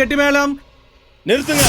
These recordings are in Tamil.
கெட்டி மேளம். கெட்டி மேளம் நிறுத்துங்க.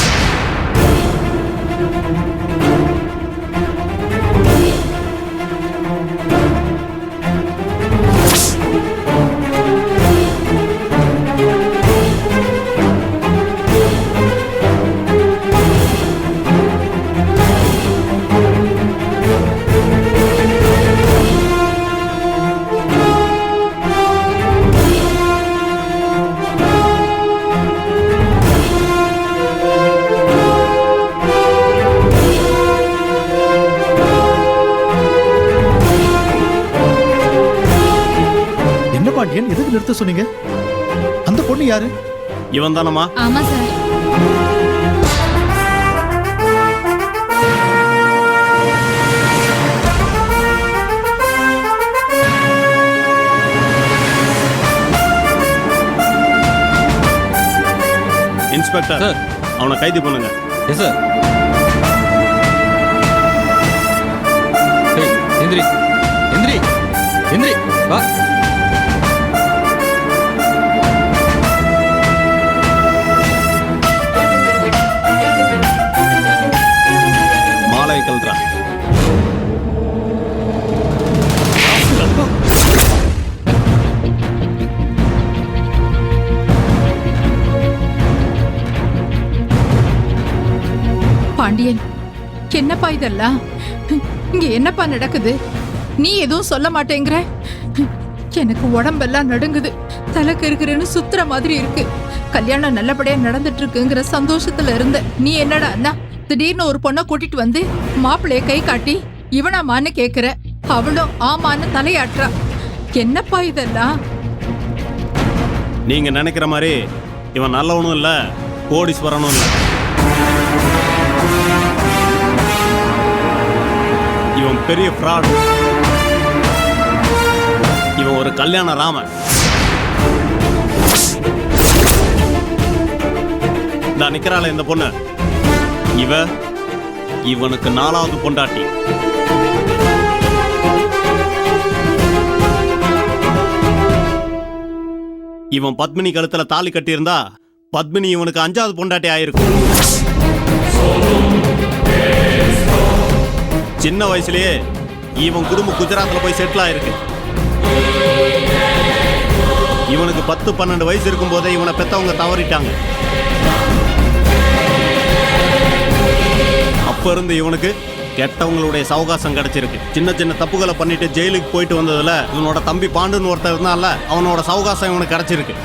இவன் தானம்மா? ஆமா சார். Inspector sir. அவனை கைது பண்ணுங்க. எஸ் சார் எந்திரி. எந்திரி. எந்திரி. வா. பாண்டியன். என்னப்பா இதெல்லாம்? இங்க என்னப்பா நடக்குது? நீ எதுவும் சொல்ல மாட்டேங்கிற? எனக்கு உடம்பெல்லாம் நடுங்குது. தலை கிறுக்கிறேன்னு சுத்துற மாதிரி இருக்கு. கல்யாணம் நல்லபடியா நடந்துட்டு இருக்குங்கிற சந்தோஷத்துல இருந்த. நீ என்னடா அண்ணா திடீர்னு ஒரு பொண்ணை கூட்டிட்டு வந்து மாப்பிள்ளைய கை காட்டி இவனாமான்னு கேக்குற? அவளும் ஆமான்னு தலையாட்டுறா. என்னப்பா இதெல்லாம்? நீங்க நினைக்கிற மாதிரி இவன் நல்லவனும் இல்ல கோடீஸ்வரனும் இல்லை. பெரிய ஃப்ராட் இவன் ஒரு கல்யாண ராமன். நான் நிக்கிறாள் இந்த பொண்ணு. இவ இவனுக்கு நாலாவது பொண்டாட்டி. இவன் பத்மினி கழுத்துல தாலி கட்டியிருந்தா பத்மினி இவனுக்கு அஞ்சாவது பொண்டாட்டி ஆயிருக்கும். சின்ன வயசுலயே இவன் குடும்பம் குஜராத்தில் போய் செட்டில் ஆயிருக்கு. இவனுக்கு பத்து பன்னெண்டு வயசு இருக்கும் போதே இவனை பெத்தவங்க தவறிட்டாங்க. அப்ப இருந்து இவனுக்கு கெட்டவங்களுடைய சவகாசம் கிடைச்சிருக்கு. சின்ன சின்ன தப்புகளை பண்ணிட்டு ஜெயிலுக்கு போயிட்டு வந்ததுல இவனோட தம்பி பாண்டுன்னு ஒருத்தர் இருந்தால அவனோட சவகாசம் இவனுக்கு கிடைச்சிருக்கு.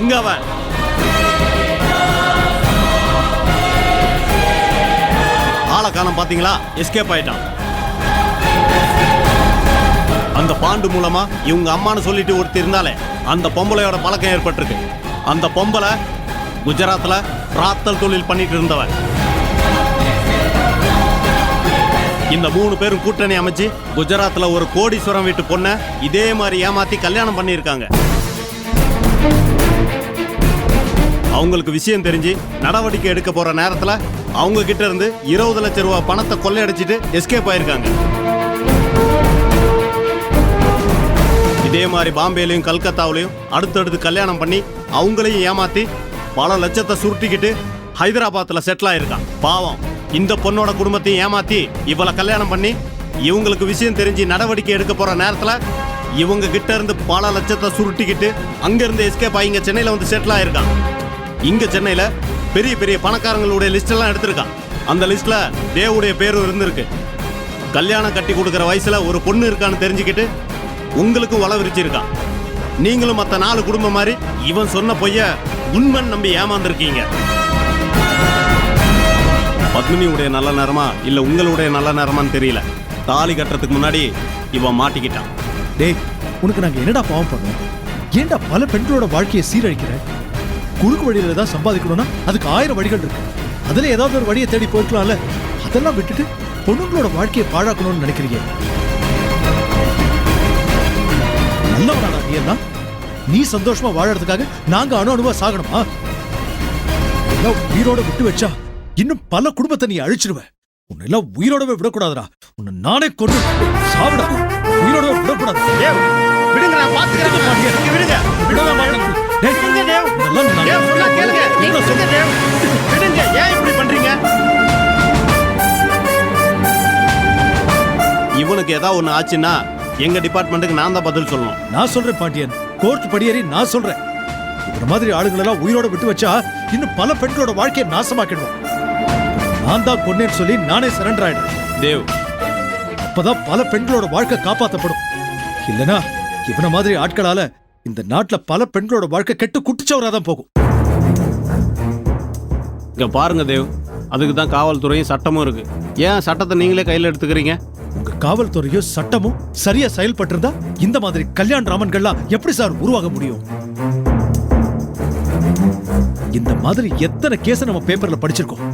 எங்க அவன்? ஆளை காணோம் பாத்தீங்களா எஸ்கேப் ஆயிட்டான். அந்த பாண்டு மூலமா இவங்க அம்மான்னு சொல்லிட்டு ஒருத்தர் இருந்தாலே அந்த பொம்பளையோட பழக்கம் ஏற்பட்டிருக்கு. அந்த பொம்பளை குஜராத்ல பிராத்தல் தொழில் பண்ணிட்டு இருந்தவன். இந்த மூணு பேரும் கூட்டணி அமைச்சு குஜராத்ல ஒரு கோடீஸ்வரம் வீட்டு பொண்ணை இதே மாதிரி ஏமாத்தி கல்யாணம் பண்ணியிருக்காங்க. அவங்களுக்கு விஷயம் தெரிஞ்சு நடவடிக்கை எடுக்க போற நேரத்தில் அவங்க கிட்ட இருந்து இருபது லட்சம் ரூபாய் பணத்தை கொள்ளையடிச்சிட்டு எஸ்கேப் ஆயிருக்காங்க. இதே மாதிரி பாம்பேலையும் கல்கத்தாவிலையும் அடுத்தடுத்து கல்யாணம் பண்ணி அவங்களையும் ஏமாத்தி பல லட்சத்தை சுருட்டிக்கிட்டு ஹைதராபாத்தில் செட்டில் ஆயிருக்கான். பாவம். இந்த பொண்ணோட குடும்பத்தையும் ஏமாத்தி இவளை கல்யாணம் பண்ணி இவங்களுக்கு விஷயம் தெரிஞ்சு நடவடிக்கை எடுக்க போற நேரத்தில் இவங்க கிட்ட இருந்து பல லட்சத்தை சுருட்டிக்கிட்டு அங்கேருந்து எஸ்கேப் ஆகி இங்க சென்னையில் வந்து செட்டில் ஆயிருக்கான். இங்க சென்னையில் பெரிய பெரிய பணக்காரங்களுடைய லிஸ்ட் எல்லாம் எடுத்திருக்கான். அந்த லிஸ்ட்ல தேவுடைய பேரும் இருந்திருக்கு. கல்யாணம் கட்டி கொடுக்குற வயசுல ஒரு பொண்ணு இருக்கான்னு தெரிஞ்சுக்கிட்டு உங்களுக்கும் வள விரிச்சிருக்கான். நீங்களும் மற்ற நாலு குடும்பம் மாதிரி இவன் சொன்ன பொய்ய உண்மன் நம்பி ஏமாந்துருக்கீங்க. பத்மினியுடைய நல்ல நேரமா இல்ல உங்களுடைய நல்ல நேரமான்னு தெரியல. தாலி கட்டுறதுக்கு முன்னாடி இவன் மாட்டிக்கிட்டான். டேய் உனக்கு நாங்க என்னடா பாவம் பண்ணோம்? ஏன்டா பல பெண்களோட வாழ்க்கையை சீரழிக்கிற? குறுக்கு வழியில தான் சம்பாதிக்கணும்னா அதுக்கு ஆயிரம் வழிகள் இருக்கு. அதுல ஏதாவது ஒரு வழியை தேடி போயிருக்கலாம்ல அதெல்லாம் விட்டுட்டு பொண்ணுங்களோட வாழ்க்கையை பாழாக்கணும்னு நினைக்கிறீங்க. நல்லவனாடா நீ எல்லாம். நீ சந்தோஷமா வாழறதுக்காக நாங்க அணு அணுவா சாகணுமா? எல்லாம் உயிரோட விட்டு வச்சா இன்னும் பல குடும்பத்தை நீ அழிச்சிடுவ உன்னை எல்லாம் உயிரோடவே விடக்கூடாதுடா. உன்னை நானே கொண்டு சாவிடா உயிரோடவே விடக்கூடாது. விடுங்க நான் பாத்துக்கிறேன். விடுங்க. விடுங்க தேவ். விடுங்க. ஏன் இப்படி பண்றீங்க? இவனுக்கு ஏதாவது ஒண்ணு ஆச்சுன்னா எங்க டிபார்ட்மெண்ட்டுக்கு நான் தான் பதில் சொல்லணும். நான் சொல்றேன் பாண்டியன். கோர்ட் படியேறி நான் சொல்றேன். இந்த மாதிரி ஆளுங்களெல்லாம் உயிரோட விட்டு வச்சா இன்னும் பல பெண்களோட வாழ்க்கையை நாசமாக்கிடுவோம். நான் தான் கொன்னேன்னு சொல்லி நானே சரண்டர் ஆயிடுறேன். தேவ். அப்பதான் பல பெண்களோட வாழ்க்கை காப்பாத்தப்படும். இல்லனா இவன மாதிரி ஆட்களால இந்த நாட்டுல பல பெண்களோட வாழ்க்கை கெட்டு குட்டிச்சவராதான் போகும். இங்க பாருங்க தேவ் அதுக்கு தான் காவல்துறையும் சட்டமும் இருக்கு. ஏன் சட்டத்தை நீங்களே கையில் எடுத்துக்கிறீங்க? உங்க காவல்துறையும் சட்டமும் சரியா செயல்பட்டிருந்தா இந்த மாதிரி கல்யாண ராமன்கள்லாம் எப்படி சார் உருவாக முடியும்? இந்த மாதிரி எத்தனை கேஸ் நம்ம பேப்பர்ல படிச்சிருக்கோம்.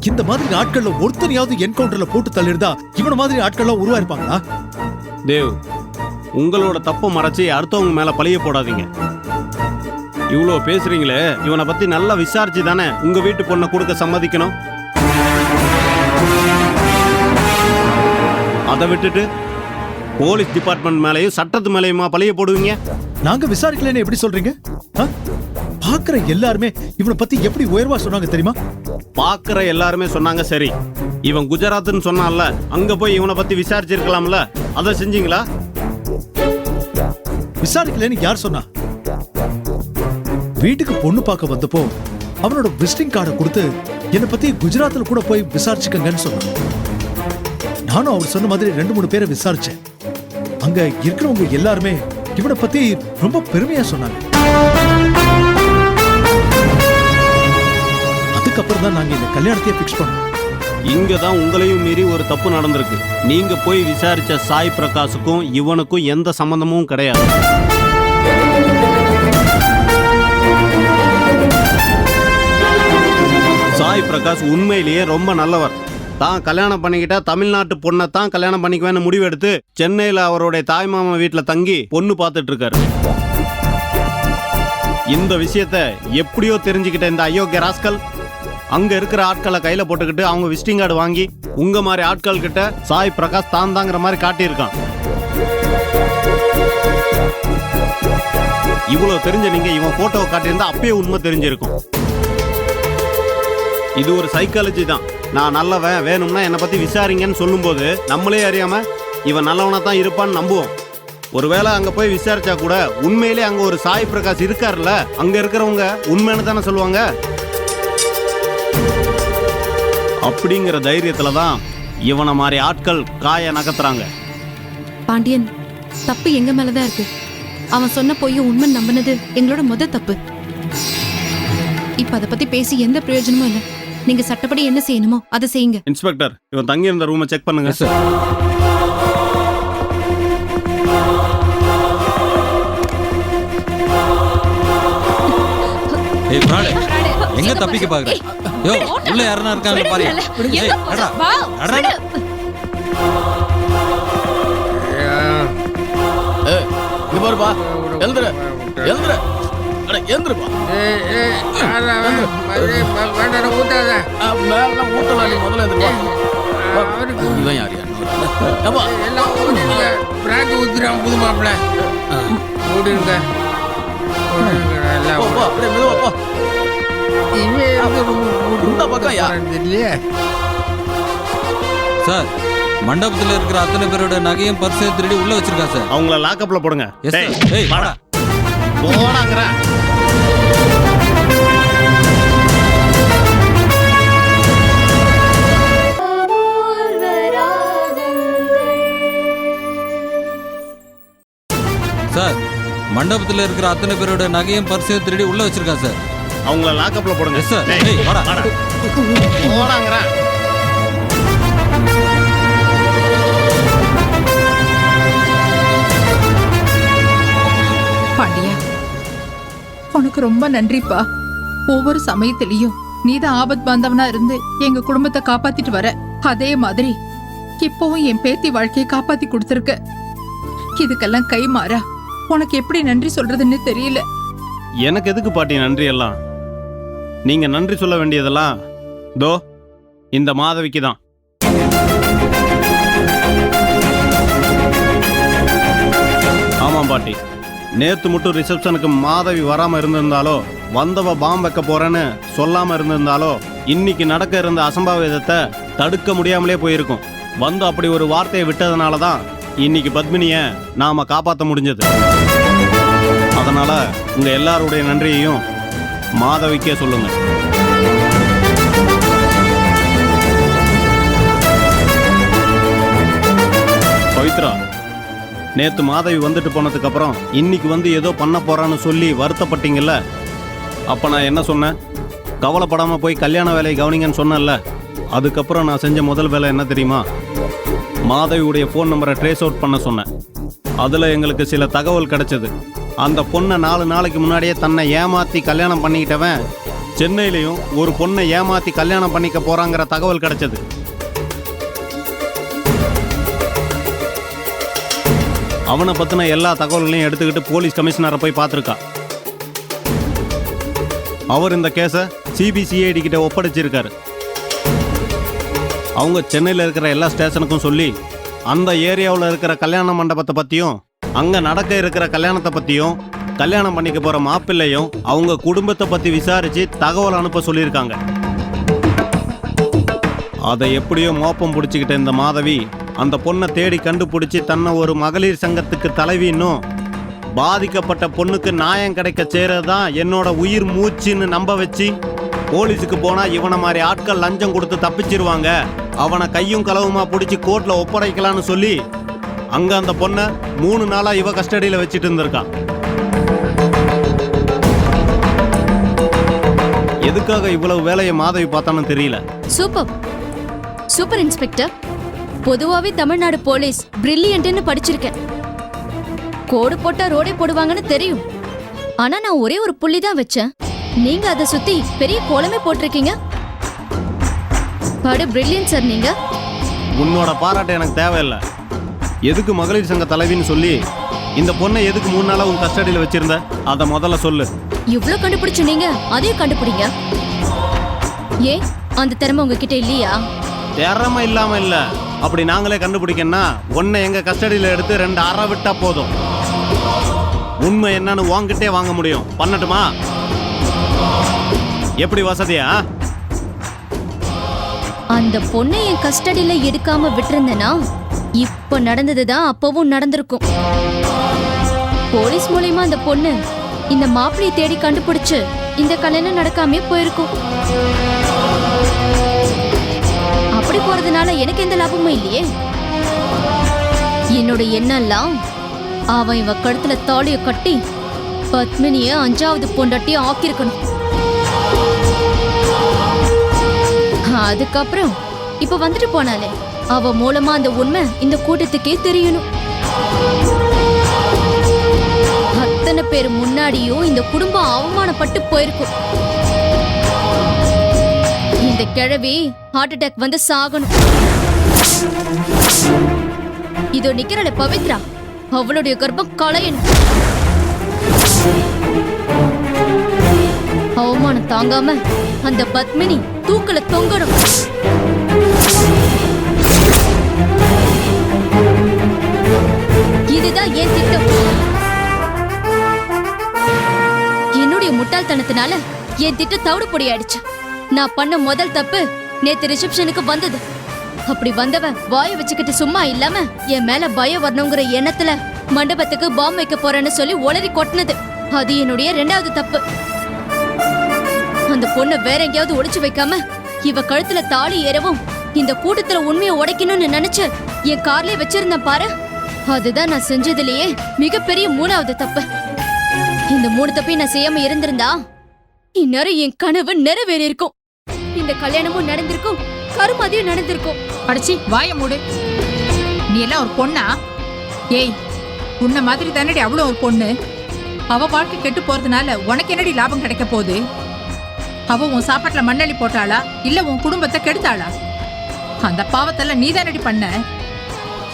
இந்த மாதிரி ஆட்கள்ல ஒருத்தனையாவது என்கவுண்டர்ல போட்டு தள்ளிருந்தா இவன மாதிரி ஆட்கள்லாம் உருவாயிருப்பாங்களா? தேவ் உங்களோட தப்பை மறைச்சி அடுத்தவங்க மேல பழிய போடாதீங்க. இவ்வளோ பேசுறீங்களே இவனை பத்தி நல்லா விசாரிச்சு தானே உங்க வீட்டு பொண்ணை கொடுக்க சம்மதிக்கணும்? அதை விட்டுட்டு போலீஸ் டிபார்ட்மெண்ட் மேலேயும் சட்டத்து மேலேயுமா பழிய போடுவீங்க? நாங்க விசாரிக்கலன்னு எப்படி சொல்றீங்க? பாக்குற எல்லாருமே இவனை பத்தி எப்படி உயர்வா சொன்னாங்க தெரியுமா? பார்க்குற எல்லாருமே சொன்னாங்க சரி. இவன் குஜராத்னு சொன்னான்ல அங்க போய் இவனை பத்தி விசாரிச்சிருக்கலாம்ல. அதை செஞ்சீங்களா? விசாரிக்கலன்னு யார் சொன்னா? வீட்டுக்கு பொண்ணு பார்க்க வந்தப்போ அவனோட விசிட்டிங் கார்டை கொடுத்து என்னை பத்தி குஜராத்தில் கூட போய் விசாரிச்சுக்கங்கன்னு சொன்னான். நானும் அவர் சொன்ன மாதிரி ரெண்டு மூணு பேரை விசாரிச்சேன். அங்க இருக்கிறவங்க எல்லாருமே இவனை பத்தி ரொம்ப பெருமையா சொன்னாங்க. அதுக்கப்புறம் தான் நாங்க இந்த கல்யாணத்தையே பிக்ஸ் பண்ணோம். இங்க தான் உங்களையும் மீறி ஒரு தப்பு நடந்திருக்கு. நீங்க போய் விசாரிச்ச சாய் பிரகாஷுக்கும் இவனுக்கும் எந்த சம்பந்தமும் கிடையாது. சாய் பிரகாஷ் உண்மையிலேயே ரொம்ப நல்லவர். தான் கல்யாணம் பண்ணிக்கிட்டா தமிழ்நாட்டு பொண்ணை தான் கல்யாணம் பண்ணிக்குவேன்னு முடிவெடுத்து சென்னையில் அவருடைய தாய்மாமா வீட்டில் தங்கி பொண்ணு பார்த்துட்டு இருக்காரு இந்த விஷயத்த எப்படியோ தெரிஞ்சுக்கிட்ட இந்த அயோக்கிய ராஸ்கல் அங்க இருக்கிற ஆட்களை கையில போட்டுக்கிட்டு அவங்க விசிட்டிங் கார்டு வாங்கி உங்க மாதிரி ஆட்கள் கிட்ட சாய் பிரகாஷ் தான் தாங்கிற மாதிரி காட்டியிருக்கான். இவ்வளவு தெரிஞ்ச நீங்க இவன் போட்டோவை காட்டியிருந்தா அப்பயே உண்மை தெரிஞ்சிருக்கும். இது ஒரு சைக்காலஜி தான். நான் நல்லவன் வேணும்னா என்னை பத்தி விசாரிங்கன்னு சொல்லும்போது நம்மளே அறியாம இவன் நல்லவனா தான் இருப்பான்னு நம்புவோம். ஒருவேளை அங்க போய் விசாரிச்சா கூட உண்மையிலே அங்க ஒரு சாய் பிரகாஷ் இருக்காருல்ல அங்க இருக்கிறவங்க உண்மைன்னு தானே சொல்லுவாங்க? அப்படிங்கிற தைரியத்துல தான் இவனை மாதிரி ஆட்கள் காய நகர்த்துறாங்க. பாண்டியன் தப்பு எங்க மேலதான் இருக்கு? அவன் சொன்ன பொய்ய உண்மை நம்பினது எங்களோட முத தப்பு. இப்ப அத பத்தி பேசி எந்த பிரயோஜனமும் இல்ல. நீங்க சட்டப்படி என்ன செய்யணுமோ அதை செய்யுங்க. இன்ஸ்பெக்டர் இவன் தங்கி இருந்த ரூமை செக் பண்ணுங்க ஏய் பிராடு எங்க தப்பிக்க பாக்குற யோ உள்ள யாரனா இருக்காங்க பாரு ஏய், அடடா, அடடா. இங்க பாருப்பா எழுந்துரு எழுந்துரு அட எழுந்துருப்பா மேலாம் ஊட்டலாம் நீ முதல்ல எழுந்துருப்பா இவன் யார் யார் ஏப்பா புது மாப்பிள்ள இந்த பக்கம் யா? தெரியலையே. சார் மண்டபத்துல இருக்கிற அத்தனை பேரோட நகையும் பர்ஸையும் திருடி உள்ள வச்சிருக்கா சார்? அவங்கள லாக்கப்ல போடுங்க. எஸ் சார் ஏய் வாடா. போடாங்கிறேன் சார் மண்டபத்துல இருக்கிற அத்தனை பேரோட நகையும் பர்ஸையும் திருடி உள்ள வச்சிருக்கா சார்? அவங்கள லாக்கப்ல போடுங்க. எஸ் சார் டேய், ஏய் வாடா. வாடா. போடாங்கிறேன் பாண்டியா உனக்கு ரொம்ப நன்றிப்பா. ஒவ்வொரு சமயத்திலையும் நீதான் ஆபத் பாந்தவனா இருந்து எங்க குடும்பத்தை காப்பாத்திட்டு வர. அதே மாதிரி இப்பவும் என் பேத்தி வாழ்க்கையை காப்பாத்தி கொடுத்துருக்க. இதுக்கெல்லாம் கை மாறா. உனக்கு எப்படி நன்றி சொல்றதுன்னு தெரியல. எனக்கு எதுக்கு பாட்டி நன்றி எல்லாம் நீங்க நன்றி சொல்ல வேண்டியதெல்லாம் தோ இந்த மாதவிக்கு தான் ஆமாம் பாட்டி. நேத்து மட்டும் ரிசப்ஷனுக்கு மாதவி வராம இருந்திருந்தாலோ வந்தவ பாம் வைக்க போறேன்னு சொல்லாம இருந்திருந்தாலோ இன்னைக்கு நடக்க இருந்த அசம்பாவிதத்தை தடுக்க முடியாமலே போயிருக்கும். வந்து அப்படி ஒரு வார்த்தையை விட்டதுனால தான் இன்னைக்கு பத்மினிய நாம காப்பாற்ற முடிஞ்சது. அதனால உங்க எல்லாருடைய நன்றியையும் மாதவிக்கே சொல்லுங்க. பவித்ரா நேத்து மாதவி வந்துட்டு போனதுக்கு அப்புறம் இன்னைக்கு வந்து ஏதோ பண்ண போறான்னு சொல்லி வருத்தப்பட்டீங்கல்ல? அப்ப நான் என்ன சொன்னேன்? கவலைப்படாம போய் கல்யாண வேலையை கவனிங்கன்னு சொன்னேன்ல. அதுக்கப்புறம் நான் செஞ்ச முதல் வேலை என்ன தெரியுமா? மாதவியுடைய ஃபோன் நம்பரை ட்ரேஸ் அவுட் பண்ண சொன்னேன். அதில் எங்களுக்கு சில தகவல் கிடைச்சது. அந்த பொண்ணை நாலு நாளைக்கு முன்னாடியே தன்னை ஏமாற்றி கல்யாணம் பண்ணிக்கிட்டவன் சென்னையிலையும் ஒரு பொண்ணை ஏமாற்றி கல்யாணம் பண்ணிக்க போகிறாங்கிற தகவல் கிடைச்சது. அவனை பற்றின எல்லா தகவல்களையும் எடுத்துக்கிட்டு போலீஸ் கமிஷனரை போய் பார்த்துருக்கா. அவர் இந்த கேஸை சிபிசிஐடி கிட்ட ஒப்படைச்சிருக்காரு. அவங்க சென்னையில் இருக்கிற எல்லா ஸ்டேஷனுக்கும் சொல்லி அந்த ஏரியாவில் இருக்கிற கல்யாண மண்டபத்தை பற்றியும் அங்கே நடக்க இருக்கிற கல்யாணத்தை பற்றியும் கல்யாணம் பண்ணிக்க போகிற மாப்பிள்ளையும் அவங்க குடும்பத்தை பற்றி விசாரித்து தகவல் அனுப்ப சொல்லியிருக்காங்க. அதை எப்படியோ மோப்பம் பிடிச்சிக்கிட்ட இந்த மாதவி அந்த பொண்ணை தேடி கண்டுபிடிச்சி தன்னை ஒரு மகளிர் சங்கத்துக்கு தலைவின்னும் பாதிக்கப்பட்ட பொண்ணுக்கு நியாயம் கிடைக்க செய்கிறது தான் என்னோட உயிர் மூச்சுன்னு நம்ப வச்சு போலீஸுக்கு போனால் இவனை மாதிரி ஆட்கள் லஞ்சம் கொடுத்து தப்பிச்சிருவாங்க. அவனை கையும் களவுமா பிடிச்சி கோர்ட்டில் ஒப்படைக்கலான்னு சொல்லி அங்க அந்த பொண்ணை மூணு நாளா இவ கஸ்டடியில வச்சுட்டு இருந்திருக்கா. எதுக்காக இவ்வளவு வேலையை மாதவி பார்த்தான்னு தெரியல. சூப்பர். Super inspector. பொதுவாவே தமிழ்நாடு போலீஸ் பிரில்லியன்ட்னு படிச்சிருக்கேன். கோடு போட்டா ரோடே போடுவாங்கன்னு தெரியும். ஆனா நான் ஒரே ஒரு புள்ளி தான் வச்சேன். நீங்க அதை சுத்தி பெரிய கோலமே போட்டிருக்கீங்க. படு பிரில்லியன்ட் சார் நீங்க. உன்னோட பாராட்டு எனக்கு தேவையில்லை. எதுக்கு மகளிர் சங்க தலைவின்னு சொல்லி இந்த பொண்ணை எதுக்கு மூணு நாளா உன் கஸ்டடியில் வச்சிருந்த? அதை முதல்ல சொல்லு. இவ்ளோ கண்டுபிடிச்சு நீங்க? அதையும் கண்டுபிடிங்க? ஏன் அந்த திறமை உங்ககிட்ட இல்லையா? திறமை இல்லாம இல்ல. அப்படி நாங்களே கண்டுபிடிக்கணும்னா உன்னை எங்க கஸ்டடியில் எடுத்து ரெண்டு அறை விட்டா போதும். உண்மை என்னன்னு உன்கிட்டே வாங்க முடியும். பண்ணட்டுமா? எப்படி வசதியா? அந்த பொண்ணை என் கஸ்டடியில எடுக்காம விட்டிருந்தேனா? இப்ப நடந்ததுதான் அப்பவும் நடந்திருக்கும். போலீஸ் மூலயமா அந்த பொண்ணு இந்த மாப்பிளையை தேடி கண்டுபிடிச்சு இந்த கல்யாணம் நடக்காமே போயிருக்கும். அப்படி போறதுனால எனக்கு எந்த லாபமும் இல்லையே. என்னோட எண்ணெல்லாம் அவன் இவ கழுத்துல தாலிய கட்டி பத்மினிய அஞ்சாவது பொண்டாட்டி ஆக்கியிருக்கணும். அதுக்கப்புறம் இப்ப வந்துட்டு போனாலே அவ மூலமா அந்த உண்மை இந்த கூட்டத்துக்கே தெரியணும். அத்தனை பேர் முன்னாடியும் இந்த குடும்பம் அவமானப்பட்டு போயிருக்கும். இந்த கிழவி ஹார்ட் அட்டாக் வந்து சாகணும். இதோ நிக்கிறாள் பவித்ரா. அவளுடைய கர்ப்பம் களையணும் அவமானம் தாங்காம அந்த பத்மினி தூக்கல தொங்கணும். இதுதான் என் திட்டம். என்னுடைய முட்டாள்தனத்தினால என் திட்டம் தவிடு பொடியாயிடுச்சு நான் பண்ண முதல் தப்பு நேத்து ரிசப்ஷனுக்கு வந்தது. அப்படி வந்தவன் வாய வச்சுக்கிட்டு சும்மா இல்லாம என் மேல பயம் வரணுங்கிற எண்ணத்துல மண்டபத்துக்கு பாம் வைக்க போறேன்னு சொல்லி ஒளரி கொட்டினது. அது என்னுடைய ரெண்டாவது தப்பு. அந்த பொண்ணை வேற எங்கேயாவது ஒளிச்சு வைக்காம இவ கழுத்துல தாலி ஏறவும் இந்த கூட்டத்துல உண்மையை உடைக்கணும்னு நினைச்சு என் கார்லயே வச்சிருந்தேன் பாரு. அதுதான் நான் செஞ்சதுலயே மிகப்பெரிய மூணாவது தப்பு. இந்த மூணு தப்பையும் நான் செய்யாம இருந்திருந்தா இந்நேரம் என் கனவு நிறைவேறி இருக்கும் இந்த கல்யாணமும் நடந்திருக்கும் கருமதியும் நடந்திருக்கும். அடிச்சி வாய மூடு. நீ எல்லாம் ஒரு பொண்ணா? ஏய் உன்ன மாதிரி தானடி அவ்வளோ ஒரு பொண்ணு? அவ வாழ்க்கை கெட்டு போறதுனால உனக்கு என்னடி லாபம் கிடைக்க போகுது? அவ உன் சாப்பாட்டுல மண்ணள்ளி போட்டாளா? இல்ல உன் குடும்பத்தை கெடுத்தாளா? அந்த பாவத்தெல்லாம் நீ தானடி பண்ண?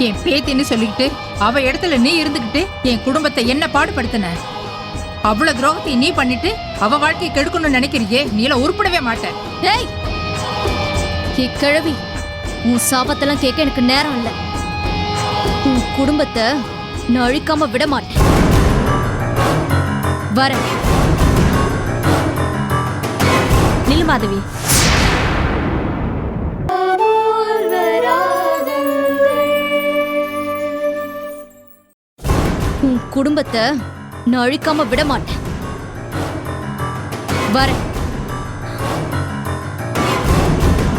என் பேத்தின்னு சொல்லிக்கிட்டு அவ இடத்துல நீ இருந்துகிட்டு என் குடும்பத்தை என்ன பாடுபடுத்தின? அவ்வளவு துரோகத்தை நீ பண்ணிட்டு அவ வாழ்க்கையை கெடுக்கணும்னு நினைக்கிறியே? நீல எல்லாம் உருப்படவே மாட்ட. கே கிழவி உன் சாபத்தெல்லாம் கேட்க எனக்கு நேரம் இல்ல. உன் குடும்பத்தை நான் அழிக்காம விட மாட்டேன். வரேன். நில் மாதவி. உன் குடும்பத்தை நான் அழிக்காம விட மாட்டேன் வரேன்.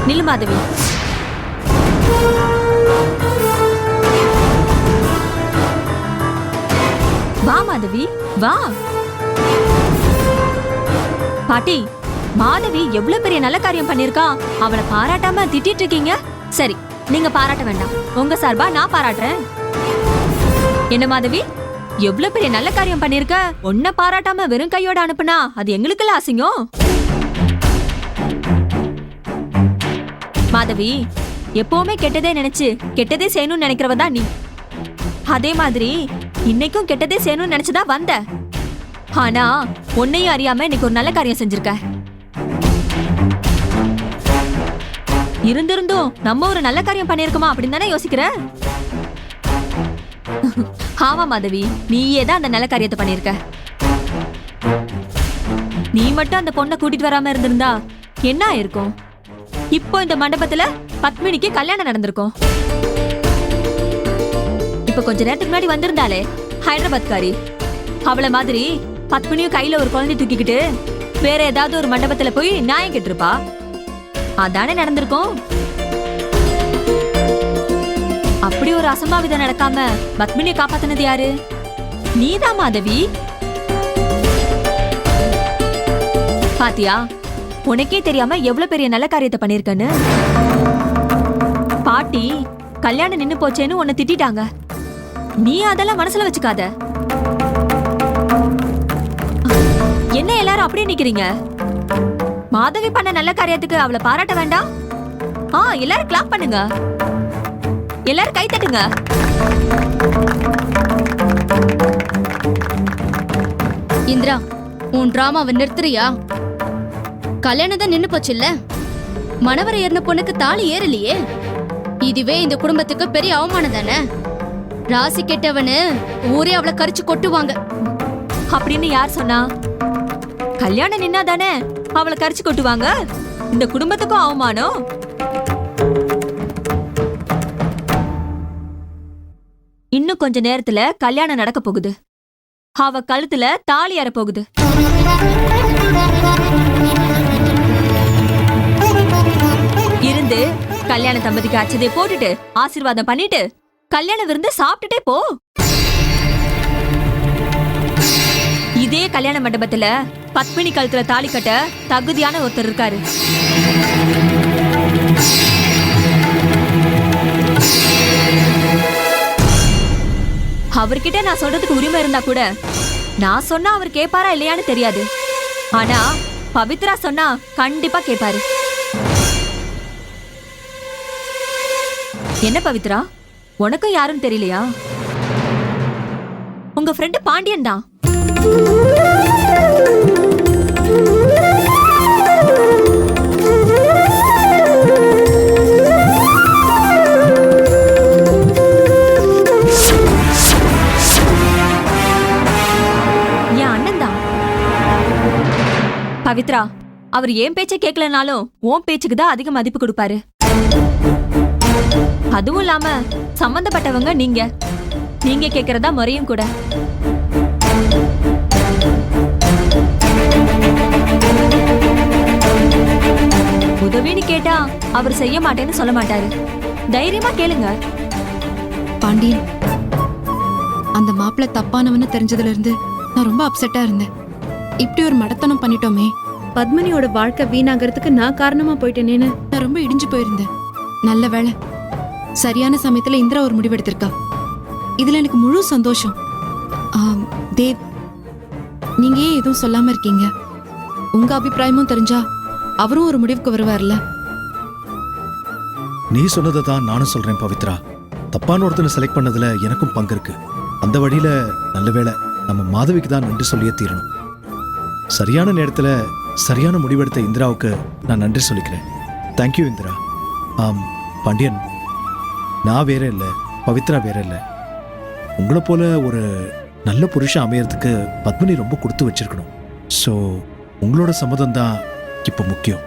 நில்லு மாதவி. வா மாதவி வா. பாட்டி மாதவி எவ்வளவு பெரிய நல்ல காரியம் பண்ணிருக்கா அவளை பாராட்டாம திட்டிட்டு இருக்கீங்க? சரி நீங்க பாராட்ட வேண்டாம். உங்க சார்பா நான் பாராட்டுறேன். என்ன மாதவி? எவ்வளவு பெரிய நல்ல காரியம் பண்ணிருக்க? ஒன்ன பாராட்டாம வெறும் கையோட அனுப்புனா அது எங்களுக்குள்ள அசிங்கம். மாதவி எப்பவுமே கெட்டதே நினைச்சு கெட்டதே செய்யணும்னு நினைக்கிறவ தான் நீ. அதே மாதிரி இன்னைக்கும் கெட்டதே செய்யணும்னு நினைச்சுதான் வந்த. ஆனா உன்னையும் அறியாம இன்னைக்கு ஒரு நல்ல காரியம் செஞ்சிருக்க. இருந்திருந்தும் நம்ம ஒரு நல்ல காரியம் பண்ணிருக்கோமா அப்படின்னு தானே யோசிக்கிற? ஆமா மாதவி நீயே தான் அந்த நல்ல காரியத்தை பண்ணிருக்க நீ மட்டும் அந்த பொண்ணை கூட்டிட்டு வராம இருந்திருந்தா என்ன ஆயிருக்கும்? இப்போ இந்த மண்டபத்துல பத்மினிக்கு கல்யாணம் நடந்திருக்கும். இப்ப கொஞ்ச நேரத்துக்கு முன்னாடி வந்திருந்தாளே ஹைதராபாத்காரி. அவளை மாதிரி பத்மினியும் கையில ஒரு குழந்தை தூக்கிக்கிட்டு வேற ஏதாவது ஒரு மண்டபத்துல போய் நியாயம் கேட்டிருப்பா. அதானே நடந்திருக்கும்? ஒரு அசம்பாவிதம் நடக்காம பத்மினியை காப்பாத்தினது யாரு? நீதான் மாதவி? பாத்தியா உனக்கே தெரியாம எவ்வளவு பெரிய நல்ல காரியத்தை பண்ணிருக்கன்னு? பாட்டி கல்யாணம் நின்னு போச்சேன்னு உன்னை திட்டிட்டாங்க. நீ அதெல்லாம் மனசுல வச்சுக்காத. என்ன எல்லாரும் அப்படியே நிக்கிறீங்க? மாதவி பண்ண நல்ல காரியத்துக்கு அவளை பாராட்ட வேண்டாம்? ஆ எல்லாரும் கிளாப் பண்ணுங்க. எல்லாரும் கை தட்டுங்க. இந்திரா உன் டிராமாவை நிறுத்துறியா? கல்யாணம் தான் நின்னு போச்சுல்ல? மணவரை ஏறின பொண்ணுக்கு தாலி ஏறலையே? இதுவே இந்த குடும்பத்துக்கு பெரிய அவமானம் தானே? ராசி கெட்டவனு ஊரே அவளை கரிச்சு கொட்டுவாங்க. அப்படின்னு யார் சொன்னா? கல்யாணம் நின்னா தானே அவளை கரிச்சு கொட்டுவாங்க? இந்த குடும்பத்துக்கும் அவமானம்? இன்னும் கொஞ்ச நேரத்துல கல்யாணம் நடக்க போகுது. அவ கழுத்துல தாலி ஏற போகுது. இருந்து கல்யாண தம்பதிக்கு அச்சதை போட்டுட்டு ஆசீர்வாதம் பண்ணிட்டு கல்யாண விருந்து சாப்பிட்டுட்டே போ. இதே கல்யாண மண்டபத்துல பத்மினி கழுத்துல தாலி கட்ட தகுதியான ஒருத்தர் இருக்காரு. அவர்கிட்ட நான் சொல்றதுக்கு உரிமை இருந்தா கூட நான் சொன்னா அவர் கேட்பாரா இல்லையான்னு தெரியாது. ஆனா பவித்ரா சொன்னா கண்டிப்பா கேட்பாரு என்ன பவித்ரா? உனக்கும் யாரும் தெரியலையா? உங்க ஃப்ரெண்டு பாண்டியன் தான். பவித்ரா அவர் என் பேச்சை கேட்கலனாலும் உன் பேச்சுக்கு தான் அதிக மதிப்பு கொடுப்பாரு. அதுவும் இல்லாம சம்பந்தப்பட்டவங்க நீங்க. நீங்க கேக்குறதா முறையும் கூட. உதவின்னு கேட்டா அவர் செய்ய மாட்டேன்னு சொல்ல மாட்டாரு. தைரியமா கேளுங்க. பாண்டியன் அந்த மாப்பிள்ளை தப்பானவன்னு தெரிஞ்சதுல இருந்து நான் ரொம்ப அப்செட்டா இருந்தேன். இப்படி ஒரு மடத்தனம் பண்ணிட்டோமே. பத்மினியோட வாழ்க்கை வீணாகிறதுக்கு நான் காரணமா போயிட்டேனேன்னு. நான் ரொம்ப இடிஞ்சு போயிருந்தேன். நல்ல வேளை. சரியான சமயத்துல இந்திரா ஒரு முடிவெடுத்திருக்கா. இதுல எனக்கு முழு சந்தோஷம். ஆம், தேவ் நீங்க ஏன் எதுவும் சொல்லாம இருக்கீங்க? உங்க அபிப்பிராயமும் தெரிஞ்சா அவரும் ஒரு முடிவுக்கு வருவார்ல. நீ சொன்னதை தான் நானும் சொல்றேன் பவித்ரா. தப்பான ஒருத்தனை செலக்ட் பண்ணதுல எனக்கும் பங்கு இருக்கு. அந்த வழியில நல்ல வேளை நம்ம மாதவிக்கு தான் நன்றி சொல்லியே தீரணும். சரியான நேரத்துல சரியான முடிவெடுத்த இந்திராவுக்கு நான் நன்றி சொல்லிக்கிறேன். Thank you Indira. ஆம் பாண்டியன். நான் வேற இல்லை பவித்ரா வேற இல்லை. உங்களை போல ஒரு நல்ல புருஷன் அமையறதுக்கு பத்மினி ரொம்ப கொடுத்து வச்சிருக்கணும். ஸோ உங்களோட சம்மதம் தான் இப்போ முக்கியம்.